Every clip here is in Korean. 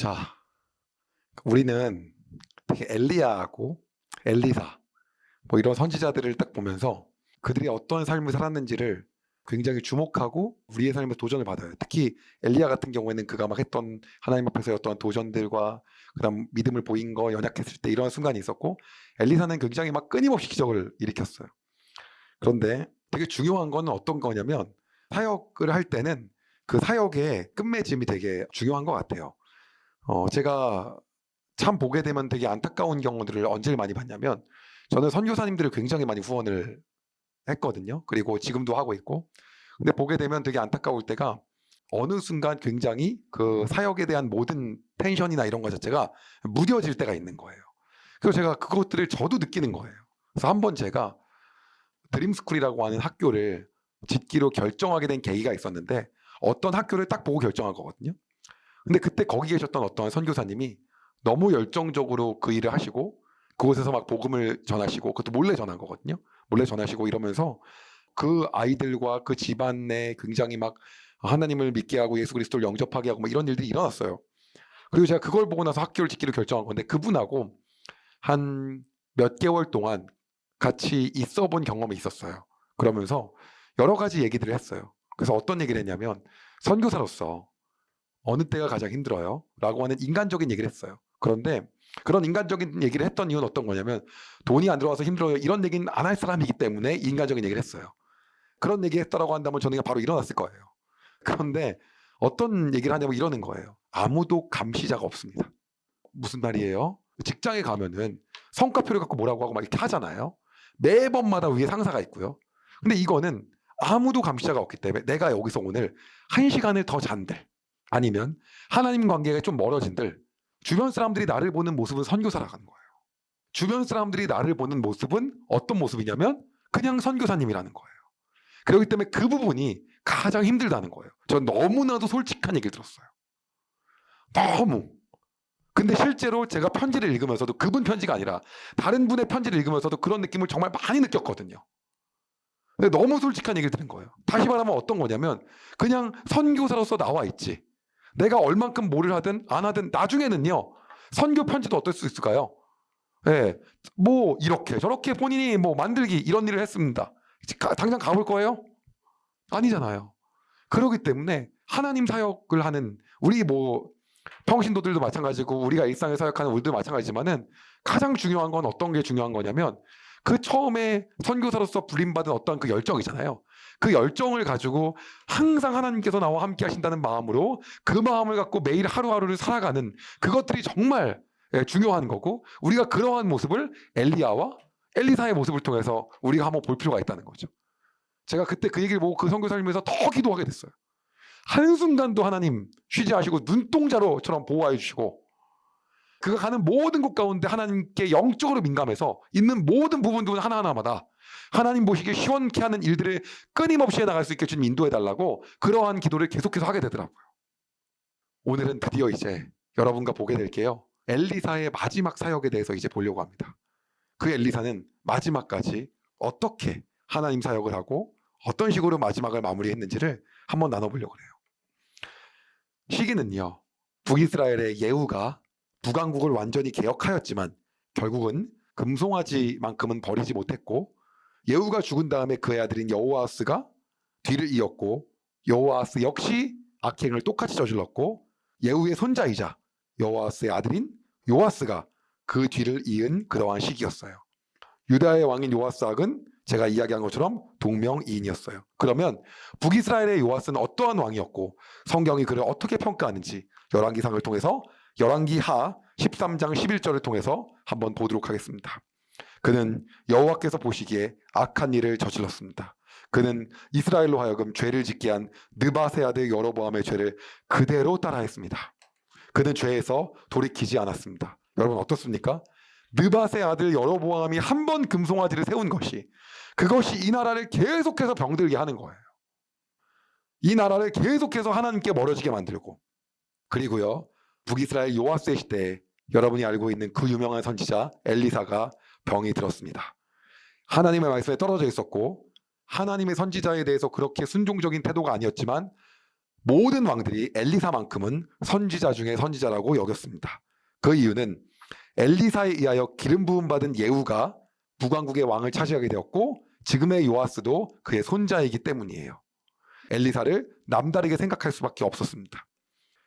자, 우리는 되게 엘리야하고 엘리사 뭐 이런 선지자들을 딱 보면서 그들이 어떤 삶을 살았는지를 굉장히 주목하고 우리의 삶에 도전을 받아요. 특히 엘리야 같은 경우에는 그가 막 했던 하나님 앞에서 어떤 도전들과 그다음 믿음을 보인 거 연약했을 때 이런 순간이 있었고 엘리사는 굉장히 막 끊임없이 기적을 일으켰어요. 그런데 되게 중요한 거는 어떤 거냐면 사역을 할 때는 그 사역의 끝맺음이 되게 중요한 것 같아요. 어, 제가 참 보게 되면 되게 안타까운 경우들을 언제 많이 봤냐면 저는 선교사님들을 굉장히 많이 후원을 했거든요. 그리고 지금도 하고 있고. 근데 보게 되면 되게 안타까울 때가 어느 순간 굉장히 그 사역에 대한 모든 텐션이나 이런 것 자체가 무뎌질 때가 있는 거예요. 그래서 제가 그것들을 저도 느끼는 거예요. 그래서 한 번 제가 드림스쿨이라고 하는 학교를 짓기로 결정하게 된 계기가 있었는데 어떤 학교를 딱 보고 결정한 거거든요. 근데 그때 거기 계셨던 어떤 선교사님이 너무 열정적으로 그 일을 하시고 그곳에서 막 복음을 전하시고 그것도 몰래 전한 거거든요. 몰래 전하시고 이러면서 그 아이들과 그 집안 내 굉장히 막 하나님을 믿게 하고 예수 그리스도를 영접하게 하고 뭐 이런 일들이 일어났어요. 그리고 제가 그걸 보고 나서 학교를 짓기로 결정한 건데 그분하고 한 몇 개월 동안 같이 있어 본 경험이 있었어요. 그러면서 여러 가지 얘기들을 했어요. 그래서 어떤 얘기를 했냐면 선교사로서 어느 때가 가장 힘들어요? 라고 하는 인간적인 얘기를 했어요. 그런데 그런 인간적인 얘기를 했던 이유는 어떤 거냐면 돈이 안 들어와서 힘들어요. 이런 얘기는 안 할 사람이기 때문에 인간적인 얘기를 했어요. 그런 얘기 했다라고 한다면 저는 바로 일어났을 거예요. 그런데 어떤 얘기를 하냐면 이러는 거예요. 아무도 감시자가 없습니다. 무슨 말이에요? 직장에 가면은 성과표를 갖고 뭐라고 하고 막 이렇게 하잖아요. 매번마다 위에 상사가 있고요. 근데 이거는 아무도 감시자가 없기 때문에 내가 여기서 오늘 한 시간을 더 잔들 아니면 하나님 관계가 좀 멀어진들 주변 사람들이 나를 보는 모습은 선교사라는 거예요. 주변 사람들이 나를 보는 모습은 어떤 모습이냐면 그냥 선교사님이라는 거예요. 그렇기 때문에 그 부분이 가장 힘들다는 거예요. 전 너무나도 솔직한 얘기를 들었어요. 너무. 근데 실제로 제가 편지를 읽으면서도 그분 편지가 아니라 다른 분의 편지를 읽으면서도 그런 느낌을 정말 많이 느꼈거든요. 근데 너무 솔직한 얘기를 들은 거예요. 다시 말하면 어떤 거냐면 그냥 선교사로서 나와 있지. 내가 얼만큼 뭐를 하든 안 하든 나중에는요. 선교 편지도 어떨 수 있을까요? 예. 뭐 이렇게 저렇게 본인이 뭐 만들기 이런 일을 했습니다. 가- 당장 가볼 거예요? 아니잖아요. 그렇기 때문에 하나님 사역을 하는 우리 뭐 평신도들도 마찬가지고 우리가 일상에 사역하는 우리도 마찬가지지만은 가장 중요한 건 어떤 게 중요한 거냐면 그 처음에 선교사로서 불림받은 어떤 그 열정이잖아요. 그 열정을 가지고 항상 하나님께서 나와 함께 하신다는 마음으로 그 마음을 갖고 매일 하루하루를 살아가는 그것들이 정말 예, 중요한 거고 우리가 그러한 모습을 엘리야와 엘리사의 모습을 통해서 우리가 한번 볼 필요가 있다는 거죠. 제가 그때 그 얘기를 보고 그 살면서 더 기도하게 됐어요. 한순간도 하나님 쉬지 하시고 눈동자로처럼 보호해 주시고 그가 가는 모든 곳 가운데 하나님께 영적으로 민감해서 있는 모든 부분들 하나하나마다 하나님 보시기에 시원케 하는 일들을 끊임없이 해나갈 수 있게 주님 인도해 달라고 그러한 기도를 계속해서 하게 되더라고요. 오늘은 드디어 이제 여러분과 보게 될게요. 엘리사의 마지막 사역에 대해서 이제 보려고 합니다. 그 엘리사는 마지막까지 어떻게 하나님 사역을 하고 어떤 식으로 마지막을 마무리했는지를 한번 나눠보려고 해요. 시기는요. 북이스라엘의 예후가 북왕국을 완전히 개혁하였지만 결국은 금송아지만큼은 버리지 못했고 예후가 죽은 다음에 그의 아들인 여호아스가 뒤를 이었고 여호아스 역시 악행을 똑같이 저질렀고 예후의 손자이자 여호아스의 아들인 요아스가 그 뒤를 이은 그러한 시기였어요. 유다의 왕인 요아스악은 제가 이야기한 것처럼 동명이인이었어요. 그러면 북이스라엘의 요아스는 어떠한 왕이었고 성경이 그를 어떻게 평가하는지 열왕기상을 통해서 열왕기하 13장 11절을 통해서 한번 보도록 하겠습니다. 그는 여호와께서 보시기에 악한 일을 저질렀습니다. 그는 이스라엘로 하여금 죄를 짓게 한 느바세 아들 여로보암의 죄를 그대로 따라했습니다. 그는 죄에서 돌이키지 않았습니다. 여러분 어떻습니까? 느바세 아들 여로보암이 한 번 금송아지를 세운 것이 그것이 이 나라를 계속해서 병들게 하는 거예요. 이 나라를 계속해서 하나님께 멀어지게 만들고 그리고요 북이스라엘 요아스의 시대에 여러분이 알고 있는 그 유명한 선지자 엘리사가 병이 들었습니다. 하나님의 말씀에 떨어져 있었고 하나님의 선지자에 대해서 그렇게 순종적인 태도가 아니었지만 모든 왕들이 엘리사만큼은 선지자 중에 선지자라고 여겼습니다. 그 이유는 엘리사에 의하여 기름 부음 받은 예후가 북왕국의 왕을 차지하게 되었고 지금의 요아스도 그의 손자이기 때문이에요. 엘리사를 남다르게 생각할 수밖에 없었습니다.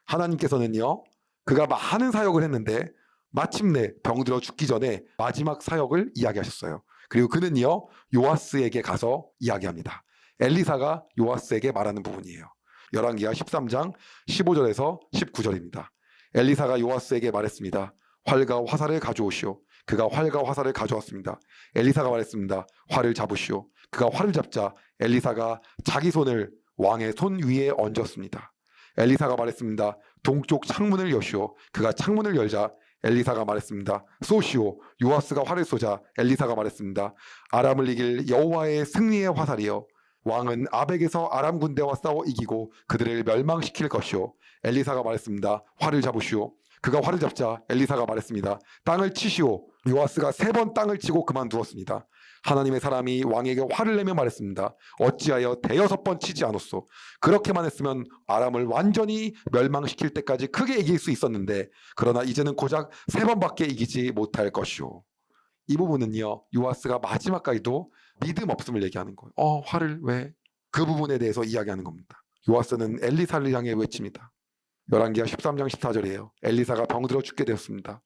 하나님께서는요, 그가 많은 사역을 했는데 마침내 병들어 죽기 전에 마지막 사역을 이야기하셨어요. 그리고 그는요, 요아스에게 가서 이야기합니다. 엘리사가 요아스에게 말하는 부분이에요. 열왕기하 13장 15절에서 19절입니다. 엘리사가 요아스에게 말했습니다. 활과 화살을 가져오시오. 그가 활과 화살을 가져왔습니다. 엘리사가 말했습니다. 활을 잡으시오. 그가 활을 잡자 엘리사가 자기 손을 왕의 손 위에 얹었습니다. 엘리사가 말했습니다. 동쪽 창문을 여시오. 그가 창문을 열자 엘리사가 말했습니다. 쏘시오. 요아스가 활을 쏘자 엘리사가 말했습니다. 아람을 이길 여호와의 승리의 화살이여. 왕은 아벡에서 아람 군대와 싸워 이기고 그들을 멸망시킬 것이오. 엘리사가 말했습니다. 활을 잡으시오. 그가 활을 잡자 엘리사가 말했습니다. 땅을 치시오. 요아스가 세 번 땅을 치고 그만두었습니다. 하나님의 사람이 왕에게 화를 내며 말했습니다. 어찌하여 대여섯 번 치지 않았소? 그렇게만 했으면 아람을 완전히 멸망시킬 때까지 크게 이길 수 있었는데 그러나 이제는 고작 세 번밖에 이기지 못할 것이오. 이 부분은요 요아스가 마지막까지도 믿음 없음을 얘기하는 거예요. 어 화를 왜? 그 부분에 대해서 이야기하는 겁니다. 요아스는 엘리사를 향해 외칩니다. 열왕기하 13장 14절이에요. 엘리사가 병들어 죽게 되었습니다.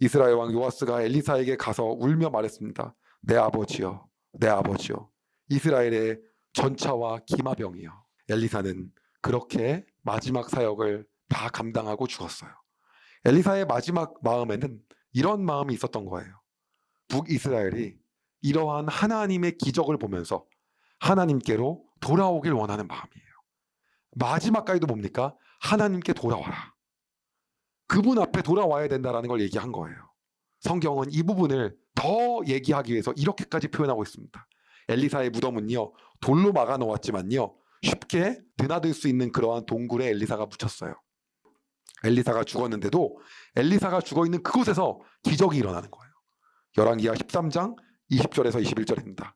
이스라엘 왕 요아스가 엘리사에게 가서 울며 말했습니다. 내 아버지여, 내 아버지여, 이스라엘의 전차와 기마병이여. 엘리사는 그렇게 마지막 사역을 다 감당하고 죽었어요. 엘리사의 마지막 마음에는 이런 마음이 있었던 거예요. 북이스라엘이 이러한 하나님의 기적을 보면서 하나님께로 돌아오길 원하는 마음이에요. 마지막까지도 뭡니까? 하나님께 돌아와라. 그분 앞에 돌아와야 된다라는 걸 얘기한 거예요. 성경은 이 부분을 더 얘기하기 위해서 이렇게까지 표현하고 있습니다. 엘리사의 무덤은요 돌로 막아 놓았지만요 쉽게 드나들 수 있는 그러한 동굴에 엘리사가 묻혔어요. 엘리사가 죽었는데도 엘리사가 죽어 있는 그곳에서 기적이 일어나는 거예요. 열왕기하 13장 20절에서 21절입니다.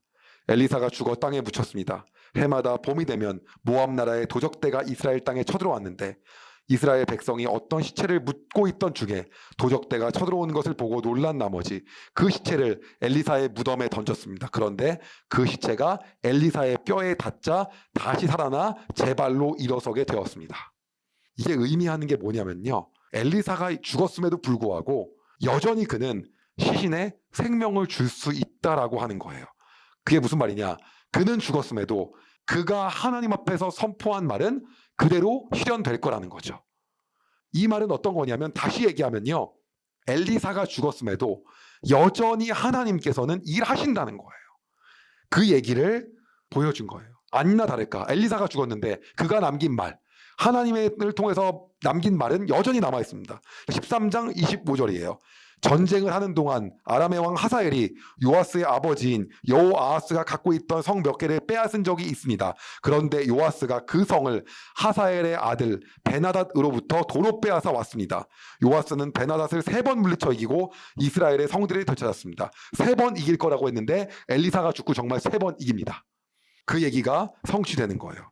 엘리사가 죽어 땅에 묻혔습니다. 해마다 봄이 되면 모압 나라의 도적대가 이스라엘 땅에 쳐들어왔는데 이스라엘 백성이 어떤 시체를 묻고 있던 중에 도적대가 쳐들어오는 것을 보고 놀란 나머지 그 시체를 엘리사의 무덤에 던졌습니다. 그런데 그 시체가 엘리사의 뼈에 닿자 다시 살아나 제 발로 일어서게 되었습니다. 이게 의미하는 게 뭐냐면요. 엘리사가 죽었음에도 불구하고 여전히 그는 시신에 생명을 줄 수 있다라고 하는 거예요. 그게 무슨 말이냐? 그는 죽었음에도 그가 하나님 앞에서 선포한 말은 그대로 실현될 거라는 거죠. 이 말은 어떤 거냐면 다시 얘기하면요. 엘리사가 죽었음에도 여전히 하나님께서는 일하신다는 거예요. 그 얘기를 보여준 거예요. 아니나 다를까. 엘리사가 죽었는데 그가 남긴 말, 하나님을 통해서 남긴 말은 여전히 남아 있습니다. 13장 25절이에요. 전쟁을 하는 동안 아람의 왕 하사엘이 요아스의 아버지인 여호아하스가 갖고 있던 성 몇 개를 빼앗은 적이 있습니다. 그런데 요아스가 그 성을 하사엘의 아들 베나닷으로부터 도로 빼앗아 왔습니다. 요아스는 베나닷을 세 번 물리쳐 이기고 이스라엘의 성들을 되찾았습니다. 세 번 이길 거라고 했는데 엘리사가 죽고 정말 세 번 이깁니다. 그 얘기가 성취되는 거예요.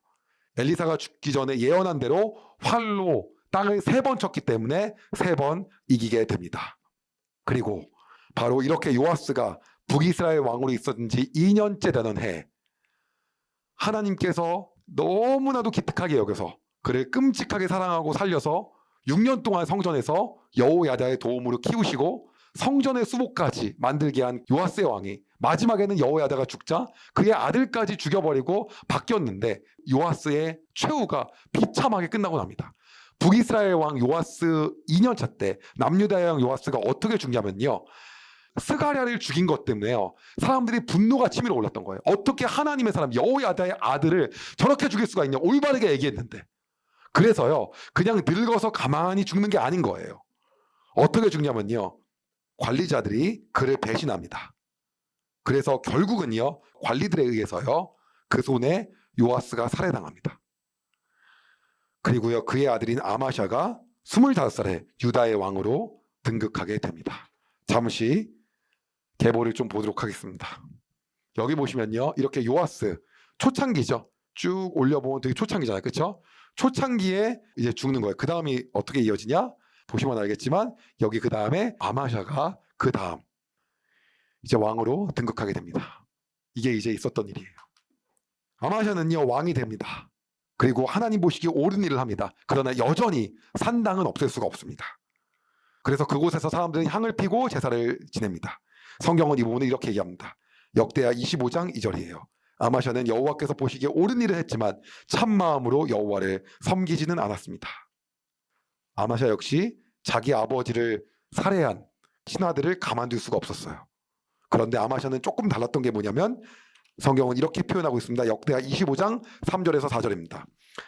엘리사가 죽기 전에 예언한 대로 활로 땅을 세 번 쳤기 때문에 세 번 이기게 됩니다. 그리고 바로 이렇게 요아스가 북이스라엘 왕으로 있었던 지 2년째 되는 해 하나님께서 너무나도 기특하게 여겨서 그를 끔찍하게 사랑하고 살려서 6년 동안 성전에서 여호야다의 도움으로 키우시고 성전의 수복까지 만들게 한 요아스의 왕이 마지막에는 여호야다가 죽자 그의 아들까지 죽여버리고 바뀌었는데 요아스의 최후가 비참하게 끝나고 납니다. 북이스라엘 왕 요아스 2년차 때 남유다의 왕 요아스가 어떻게 죽냐면요. 스가랴를 죽인 것 때문에요. 사람들이 분노가 치밀어 올랐던 거예요. 어떻게 하나님의 사람 여호야다의 아들을 저렇게 죽일 수가 있냐? 올바르게 얘기했는데. 그래서요. 그냥 늙어서 가만히 죽는 게 아닌 거예요. 어떻게 죽냐면요. 관리자들이 그를 배신합니다. 그래서 결국은요. 관리들에 의해서요. 그 손에 요아스가 살해당합니다. 그리고요. 그의 아들인 아마샤가 25살에 유다의 왕으로 등극하게 됩니다. 잠시 계보를 좀 보도록 하겠습니다. 여기 보시면요. 이렇게 요아스 초창기죠. 쭉 올려보면 되게 초창기잖아요. 그렇죠? 초창기에 이제 죽는 거예요. 그 다음이 어떻게 이어지냐? 보시면 알겠지만 여기 그 다음에 아마샤가 그 다음 이제 왕으로 등극하게 됩니다. 이게 이제 있었던 일이에요. 아마샤는요 왕이 됩니다. 그리고 하나님 보시기에 옳은 일을 합니다. 그러나 여전히 산당은 없앨 수가 없습니다. 그래서 그곳에서 사람들은 향을 피고 제사를 지냅니다. 성경은 이 부분을 이렇게 얘기합니다. 역대하 25장 2절이에요. 아마샤는 여호와께서 보시기에 옳은 일을 했지만 참 마음으로 여호와를 섬기지는 않았습니다. 아마샤 역시 자기 아버지를 살해한 신하들을 가만둘 수가 없었어요. 그런데 아마샤는 조금 달랐던 게 뭐냐면 성경은 이렇게 표현하고 있습니다. 역대하 25장 3절에서 4절입니다.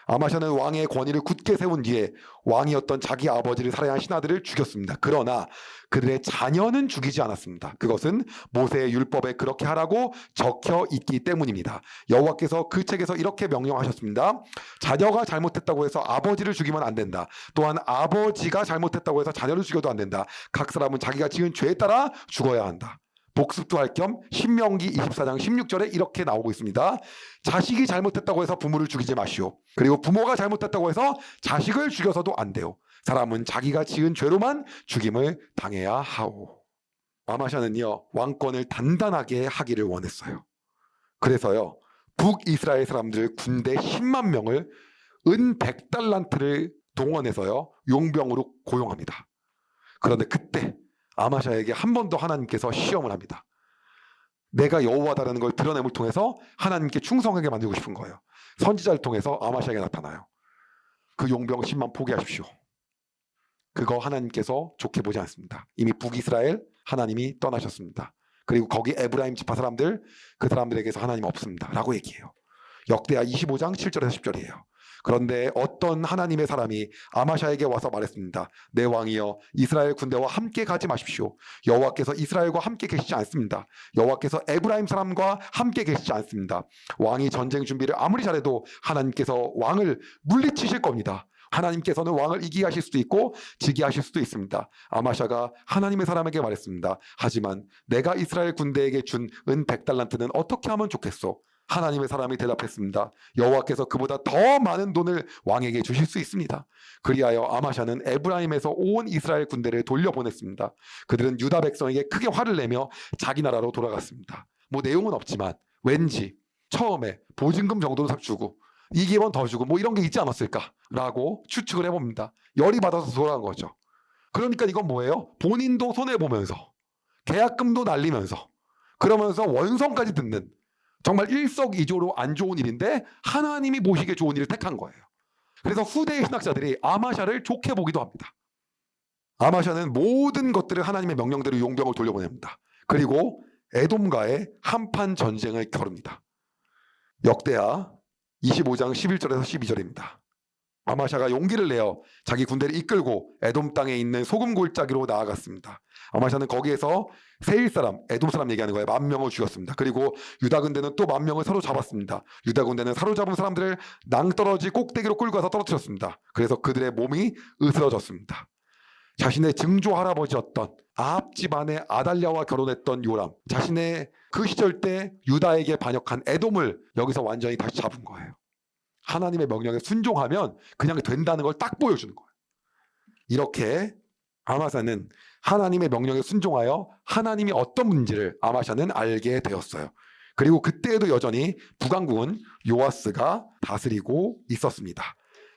아마샤는 왕의 권위를 굳게 세운 뒤에 왕이었던 자기 아버지를 살해한 신하들을 죽였습니다. 그러나 그들의 자녀는 죽이지 않았습니다. 그것은 모세의 율법에 그렇게 하라고 적혀 있기 때문입니다. 여호와께서 그 책에서 이렇게 명령하셨습니다. 자녀가 잘못했다고 해서 아버지를 죽이면 안 된다. 또한 아버지가 잘못했다고 해서 자녀를 죽여도 안 된다. 각 사람은 자기가 지은 죄에 따라 죽어야 한다. 복습도 할 겸 신명기 24장 16절에 이렇게 나오고 있습니다. 자식이 잘못했다고 해서 부모를 죽이지 마시오. 그리고 부모가 잘못했다고 해서 자식을 죽여서도 안 돼요. 사람은 자기가 지은 죄로만 죽임을 당해야 하오. 아마샤는요 왕권을 단단하게 하기를 원했어요. 그래서요 북이스라엘 사람들 군대 10만 명을 은 100달란트를 동원해서요 용병으로 고용합니다. 그런데 그때 아마샤에게 한 번 더 하나님께서 시험을 합니다. 내가 여호와다라는 걸 드러냄을 통해서 하나님께 충성하게 만들고 싶은 거예요. 선지자를 통해서 아마샤에게 나타나요. 그 용병 10만 포기하십시오. 그거 하나님께서 좋게 보지 않습니다. 이미 북이스라엘 하나님이 떠나셨습니다. 그리고 거기 에브라임 지파 사람들 그 사람들에게서 하나님 없습니다. 라고 얘기해요. 역대하 25장 7절에서 10절이에요. 그런데 어떤 하나님의 사람이 아마샤에게 와서 말했습니다. 내 왕이여 이스라엘 군대와 함께 가지 마십시오. 여호와께서 이스라엘과 함께 계시지 않습니다. 여호와께서 에브라임 사람과 함께 계시지 않습니다. 왕이 전쟁 준비를 아무리 잘해도 하나님께서 왕을 물리치실 겁니다. 하나님께서는 왕을 이기게 하실 수도 있고 지게 하실 수도 있습니다. 아마샤가 하나님의 사람에게 말했습니다. 하지만 내가 이스라엘 군대에게 준은 100달란트는 어떻게 하면 좋겠소? 하나님의 사람이 대답했습니다. 여호와께서 그보다 더 많은 돈을 왕에게 주실 수 있습니다. 그리하여 아마샤는 에브라임에서 온 이스라엘 군대를 돌려보냈습니다. 그들은 유다 백성에게 크게 화를 내며 자기 나라로 돌아갔습니다. 뭐 내용은 없지만 왠지 처음에 보증금 정도는 싹 주고 2개월 더 주고 뭐 이런 게 있지 않았을까라고 추측을 해봅니다. 열이 받아서 돌아간 거죠. 그러니까 이건 뭐예요? 본인도 손해보면서 계약금도 날리면서 그러면서 원성까지 듣는 정말 일석이조로 안 좋은 일인데 하나님이 보시기에 좋은 일을 택한 거예요. 그래서 후대의 신학자들이 아마샤를 좋게 보기도 합니다. 아마샤는 모든 것들을 하나님의 명령대로 용병을 돌려보냅니다. 그리고 에돔과의 한판 전쟁을 겨룹니다. 역대하 25장 11절에서 12절입니다. 아마샤가 용기를 내어 자기 군대를 이끌고 에돔 땅에 있는 소금 골짜기로 나아갔습니다. 아마샤는 거기에서 세일 사람, 에돔 사람 얘기하는 거예요. 만 명을 죽였습니다. 그리고 유다 군대는 또 만 명을 사로잡았습니다. 유다 군대는 사로잡은 사람들을 낭떠러지 꼭대기로 끌고 가서 떨어뜨렸습니다. 그래서 그들의 몸이 으스러졌습니다. 자신의 증조 할아버지였던 아합 집안의 아달랴와 결혼했던 요람, 자신의 그 시절 때 유다에게 반역한 에돔을 여기서 완전히 다시 잡은 거예요. 하나님의 명령에 순종하면 그냥 된다는 걸 딱 보여주는 거예요. 이렇게 아마사는 하나님의 명령에 순종하여 하나님이 어떤 문제를 아마샤는 알게 되었어요. 그리고 그때에도 여전히 북왕국은 요아스가 다스리고 있었습니다.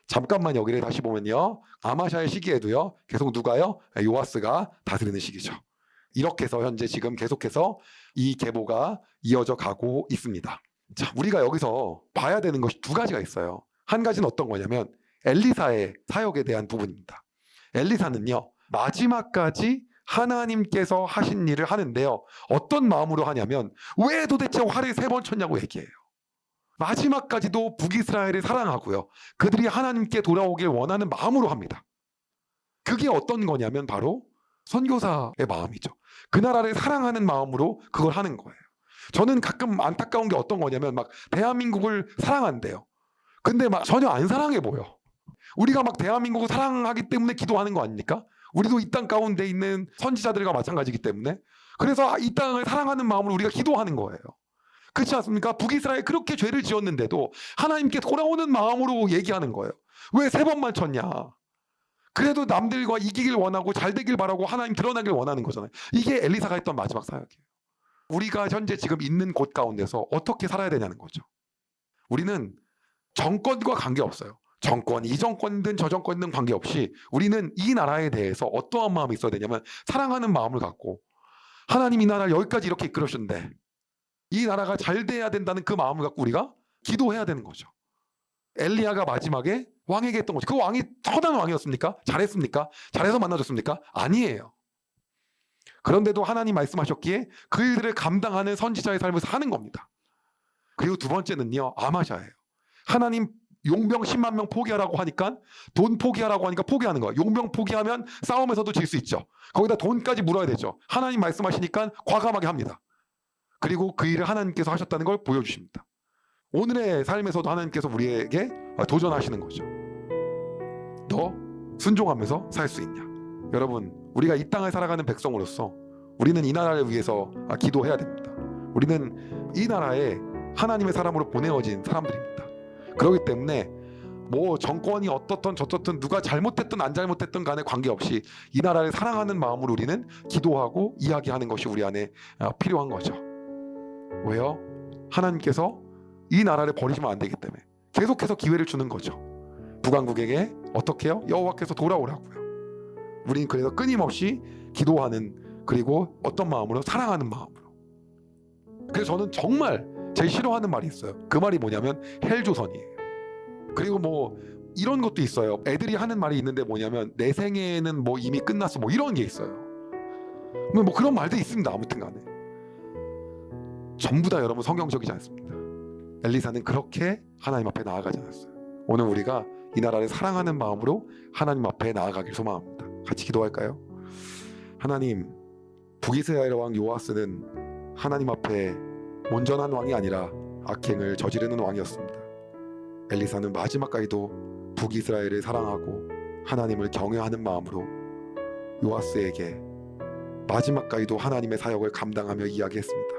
잠깐만 여기를 다시 보면요. 아마샤의 시기에도요. 계속 누가요? 요아스가 다스리는 시기죠. 이렇게 해서 현재 지금 계속해서 이 계보가 이어져 가고 있습니다. 자, 우리가 여기서 봐야 되는 것이 두 가지가 있어요. 한 가지는 어떤 거냐면 엘리사의 사역에 대한 부분입니다. 엘리사는요. 마지막까지 하나님께서 하신 일을 하는데요. 어떤 마음으로 하냐면 왜 도대체 화를 세 번 쳤냐고 얘기해요. 마지막까지도 북이스라엘을 사랑하고요. 그들이 하나님께 돌아오길 원하는 마음으로 합니다. 그게 어떤 거냐면 바로 선교사의 마음이죠. 그 나라를 사랑하는 마음으로 그걸 하는 거예요. 저는 가끔 안타까운 게 어떤 거냐면 막 대한민국을 사랑한대요. 근데 막 전혀 안 사랑해 보여. 우리가 막 대한민국을 사랑하기 때문에 기도하는 거 아닙니까? 우리도 이 땅 가운데 있는 선지자들과 마찬가지이기 때문에 그래서 이 땅을 사랑하는 마음으로 우리가 기도하는 거예요. 그렇지 않습니까? 북이스라엘 그렇게 죄를 지었는데도 하나님께 돌아오는 마음으로 얘기하는 거예요. 왜 세 번만 쳤냐? 그래도 남들과 이기길 원하고 잘 되길 바라고 하나님 드러나길 원하는 거잖아요. 이게 엘리사가 했던 마지막 사역이에요. 우리가 현재 지금 있는 곳 가운데서 어떻게 살아야 되냐는 거죠. 우리는 정권과 관계없어요. 정권, 이 정권든 저 정권든 관계없이 우리는 이 나라에 대해서 어떠한 마음이 있어야 되냐면 사랑하는 마음을 갖고 하나님 이 나라를 여기까지 이렇게 이끌으셨는데 이 나라가 잘 돼야 된다는 그 마음을 갖고 우리가 기도해야 되는 거죠. 엘리야가 마지막에 왕에게 했던 거죠. 그 왕이 허다한 왕이었습니까? 잘했습니까? 잘해서 만나줬습니까? 아니에요. 그런데도 하나님 말씀하셨기에 그 일들을 감당하는 선지자의 삶을 사는 겁니다. 그리고 두 번째는요, 아마샤예요. 하나님 용병 10만 명 포기하라고 하니까 돈 포기하라고 하니까 포기하는 거야. 용병 포기하면 싸움에서도 질 수 있죠. 거기다 돈까지 물어야 되죠. 하나님 말씀하시니까 과감하게 합니다. 그리고 그 일을 하나님께서 하셨다는 걸 보여주십니다. 오늘의 삶에서도 하나님께서 우리에게 도전하시는 거죠. 너 순종하면서 살 수 있냐? 여러분, 우리가 이 땅을 살아가는 백성으로서 우리는 이 나라를 위해서 기도해야 됩니다. 우리는 이 나라에 하나님의 사람으로 보내어진 사람들입니다. 그렇기 때문에 뭐 정권이 어떻든 저떻든 누가 잘못했든 안 잘못했든 간에 관계없이 이 나라를 사랑하는 마음으로 우리는 기도하고 이야기하는 것이 우리 안에 아, 필요한 거죠. 왜요? 하나님께서 이 나라를 버리시면 안 되기 때문에 계속해서 기회를 주는 거죠. 북왕국에게 어떻게 해요? 여호와께서 돌아오라고요. 우리는 그래서 끊임없이 기도하는 그리고 어떤 마음으로 사랑하는 마음으로. 그래서 저는 정말 제일 싫어하는 말이 있어요. 그 말이 뭐냐면 헬조선이에요. 그리고 뭐 이런 것도 있어요. 애들이 하는 말이 있는데 뭐냐면 내 생애는 뭐 이미 끝났어. 뭐 이런 게 있어요. 뭐 그런 말도 있습니다. 아무튼간에 전부 다 여러분 성경적이지 않습니다. 엘리사는 그렇게 하나님 앞에 나아가지 않았어요. 오늘 우리가 이 나라를 사랑하는 마음으로 하나님 앞에 나아가길 소망합니다. 같이 기도할까요? 하나님, 북이스라엘 왕 요아스는 하나님 앞에 온전한 왕이 아니라 악행을 저지르는 왕이었습니다. 엘리사는 마지막까지도 북이스라엘을 사랑하고 하나님을 경외하는 마음으로 요아스에게 마지막까지도 하나님의 사역을 감당하며 이야기했습니다.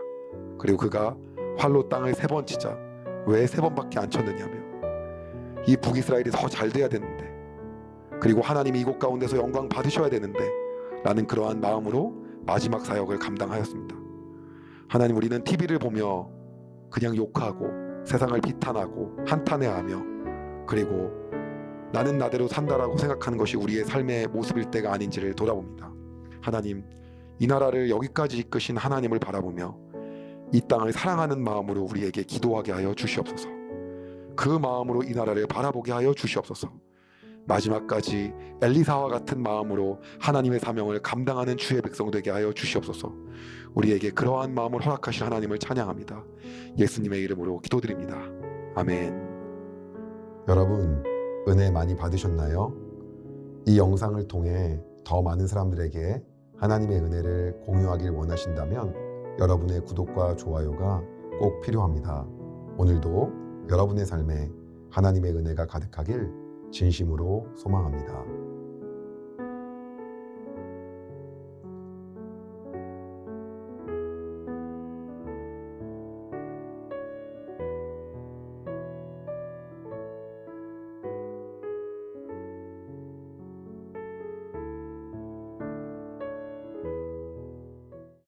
그리고 그가 활로 땅을 세 번 치자 왜 세 번밖에 안 쳤느냐며 이 북이스라엘이 더 잘 돼야 되는데 그리고 하나님이 이곳 가운데서 영광 받으셔야 되는데 라는 그러한 마음으로 마지막 사역을 감당하였습니다. 하나님 우리는 TV를 보며 그냥 욕하고 세상을 비탄하고 한탄해하며 그리고 나는 나대로 산다라고 생각하는 것이 우리의 삶의 모습일 때가 아닌지를 돌아봅니다. 하나님 이 나라를 여기까지 이끄신 하나님을 바라보며 이 땅을 사랑하는 마음으로 우리에게 기도하게 하여 주시옵소서. 그 마음으로 이 나라를 바라보게 하여 주시옵소서. 마지막까지 엘리사와 같은 마음으로 하나님의 사명을 감당하는 주의 백성 되게 하여 주시옵소서. 우리에게 그러한 마음을 허락하실 하나님을 찬양합니다. 예수님의 이름으로 기도드립니다. 아멘. 여러분, 은혜 많이 받으셨나요? 이 영상을 통해 더 많은 사람들에게 하나님의 은혜를 공유하길 원하신다면 여러분의 구독과 좋아요가 꼭 필요합니다. 오늘도 여러분의 삶에 하나님의 은혜가 가득하길 진심으로 소망합니다.